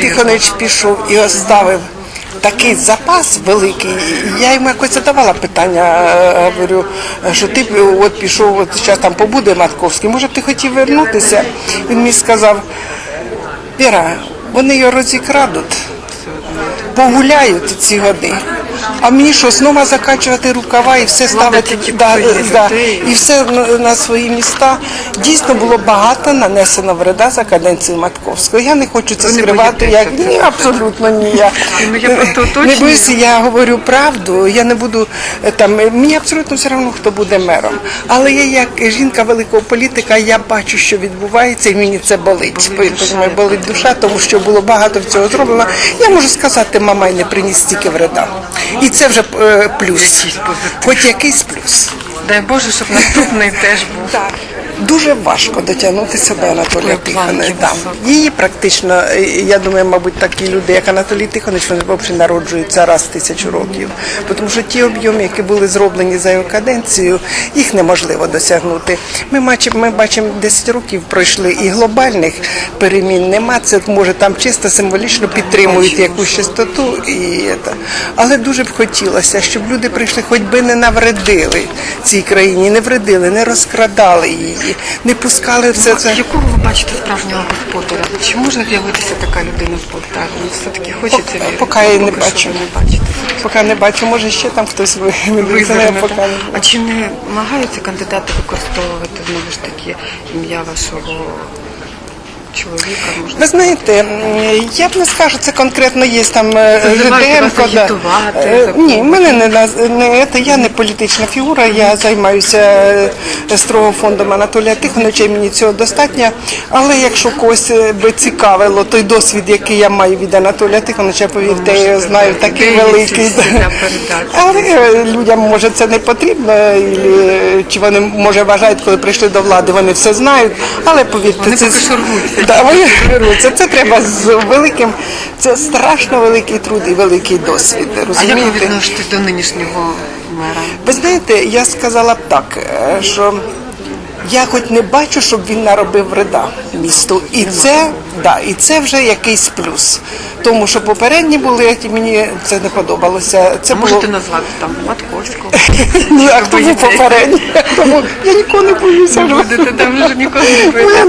Тихонович пішов і оставив такий запас великий. Я йому якось задавала питання, е, говорю, що ти от пішов, от зараз там побуде Матковський, може ти хотів вернутися? Він мені сказав, Віра, вони його розікрадуть, погуляють ці годи. А мені що, знову закачувати рукава і все ставити да, да, і все на, свої міста. Дійсно було багато нанесено вреда за каденцію Матковського. Я не хочу це скривати. Як ні, абсолютно ні. Я, Ну, не боюся, я говорю правду. Я не буду е, там. е, Мені абсолютно все одно, хто буде мером. Але я як жінка великого політика, я бачу, що відбувається, і мені це болить. Болить душа, Тому болить душа, тому що було багато всього зроблено. Я можу сказати, мама не приніс стільки вреда. І це вже е, плюс. Хоч якийсь плюс. Дай Боже, щоб наступний теж був. Так. Дуже важко дотягнутися до Анатолія. Да. Її практично, е, я думаю, мабуть, такі люди, як Анатолій Тихонович, вони взагалі народжуються раз в тисячу років. Тому що ті об'єми, які були зроблені за його каденцію, їх неможливо досягнути. Ми бачимо, ми бачимо 10 років пройшли і глобальних перемін нема. Це може там чисто символічно підтримують якусь чистоту. І, це. Але дуже б хотілося, щоб люди прийшли, хоч би не навредили цій країні, не вредили, не розкрадали її, не пускали все це. Якого ви бачите справжнього господаря? Чи може з'явитися така людина в Полтаві? Ну, Все-таки хочеться вірити. поки я не бачу. не бачите. Поки не бачу, може ще там хтось ви- вивезений, а Визирнете. поки не А чи не намагаються кандидати використовувати знову ж таки ім'я вашого чоловіка? Можна Ви знаєте, я б не скажу, це конкретно є там е, Жиденко. да. Е, Ні, мене не, не це, я не політична фігура, я займаюся е, строго фондом Анатолія Тихоновича, і мені цього достатньо. Але якщо когось би цікавило той досвід, який я маю від Анатолія Тихоновича, повірте, я його знаю такий великий. Але людям може це не потрібно, і, чи вони може вважають, коли прийшли до влади, вони все знають. Але повірте, Вони це. Да, вони рвуться. Це треба з великим, це страшно великий труд і великий досвід. А як ви Розумієте? до нинішнього мера? Ви знаєте, я сказала б так, е, що я хоч не бачу, щоб він наробив вреда місту. І це, да, і це вже якийсь плюс. Тому що попередні були, мені це не подобалося. Це А було можете назвати там Матковського? Ну, а хто був попередній? Тому я нікого не боюся. Будете там вже ніколи не Моя